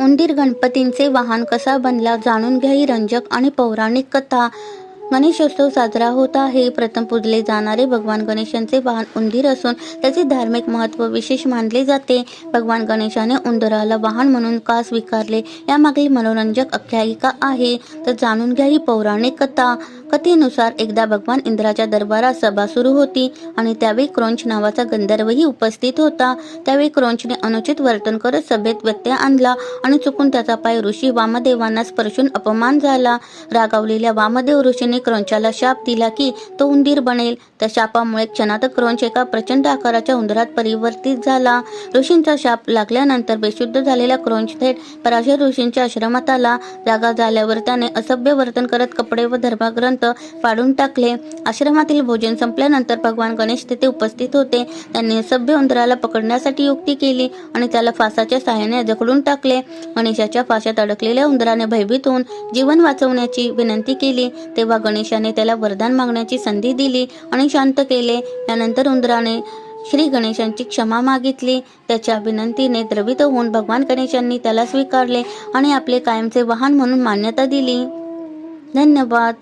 उंदीर गणपतींचे वाहन कसा बनला जाणून घ्या ही रंजक आणि पौराणिक कथा. गणेशोत्सव साजरा होत आहे. प्रथम पूजले जाणारे भगवान गणेशांचे वाहन उंदीर असून त्याचे धार्मिक महत्त्व विशेष मानले जाते. भगवान गणेशाने उंदराला वाहन म्हणून का स्वीकारले? यामागील मनोरंजक आख्यायिका आहे. तर जाणून घ्या ही पौराणिक कथा. कथेनुसार एकदा भगवान इंद्राच्या दरबारात सभा सुरू होती आणि त्यावेळी क्रोंच नावाचा गंधर्वही उपस्थित होता. त्यावेळी क्रोंचने अनुचित वर्तन करत सभेत व्यत्यय आणला आणि चुकून त्याचा पाय ऋषी वामदेवांना स्पर्शून अपमान झाला. रागावलेल्या वामदेव ऋषीने क्रंचाला शाप दिला की तो उंदीर बनेल. त्या शापामुळे क्षणात क्रंच एका प्रचंड आकाराच्या उंदरात परिवर्तित झाला. ऋषींचा शाप लागल्यानंतर बेशुद्ध झालेला क्रंच थेट पराशर ऋषींच्या आश्रमात आला. जागा झाल्यावर त्याने असभ्य वर्तन करत कपडे व धर्मग्रंथ पाडून टाकले. आश्रमातील भोजन संपल्यानंतर भगवान गणेश तिथे उपस्थित होते. त्यांनी असभ्य उंदराला पकडण्यासाठी युक्ती केली आणि त्याला फासाच्या सहाय्याने जखडून टाकले. गणेशाच्या फाशात अडकलेल्या उंदराने भयभीत होऊन जीवन वाचवण्याची विनंती केली. तेव्हा गणेशाने त्याला वरदान मागण्याची संधी दिली आणि शांत केले. त्यानंतर उंदराने श्री गणेशांची क्षमा मागितली. त्याच्या विनंतीने द्रवित होऊन भगवान गणेशांनी त्याला स्वीकारले आणि आपले कायमचे वाहन म्हणून मान्यता दिली. धन्यवाद.